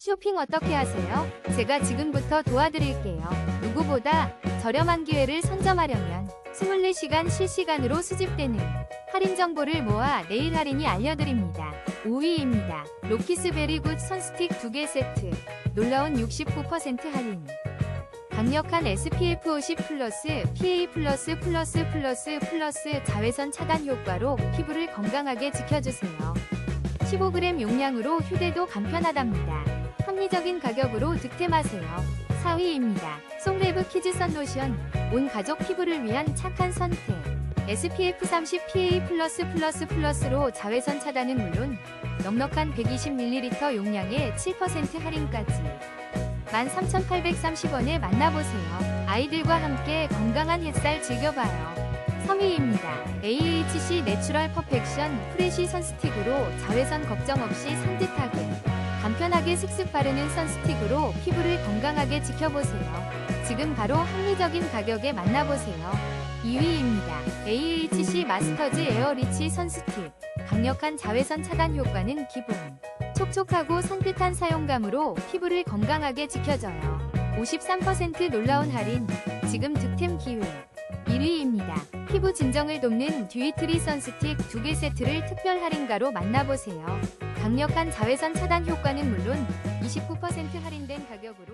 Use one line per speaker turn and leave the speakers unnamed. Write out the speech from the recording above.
쇼핑 어떻게 하세요? 제가 지금부터 도와드릴게요. 누구보다 저렴한 기회를 선점하려면 24시간 실시간으로 수집되는 할인 정보를 모아 내일 할인이 알려드립니다. 5위입니다. 로키스 베리굿 선스틱 2개 세트. 놀라운 69% 할인. 강력한 SPF 50 플러스 PA 플러스 플러스 플러스 플러스 자외선 차단 효과로 피부를 건강하게 지켜주세요. 15g 용량으로 휴대도 간편하답니다. 합리적인 가격으로 득템하세요. 4위입니다. 송레브 키즈 선 로션. 온 가족 피부를 위한 착한 선택. SPF 30 PA 플러스 플러스 플러스로 자외선 차단은 물론 넉넉한 120ml 용량에 7% 할인까지. 13,830원에 만나보세요. 아이들과 함께 건강한 햇살 즐겨봐요. 3위입니다. AHC 내추럴 퍼펙션 프레쉬 선스틱으로 자외선 걱정 없이 산뜻하게 간편하게 슥슥 바르는 선스틱으로 피부를 건강하게 지켜보세요. 지금 바로 합리적인 가격에 만나보세요. 2위입니다. AHC 마스터즈 에어리치 선스틱 강력한 자외선 차단 효과는 기본 촉촉하고 산뜻한 사용감으로 피부를 건강하게 지켜줘요. 53% 놀라운 할인 지금 득템 기회 1위입니다. 피부 진정을 돕는 듀이트리 선스틱 2개 세트를 특별 할인가로 만나보세요. 강력한 자외선 차단 효과는 물론 29% 할인된 가격으로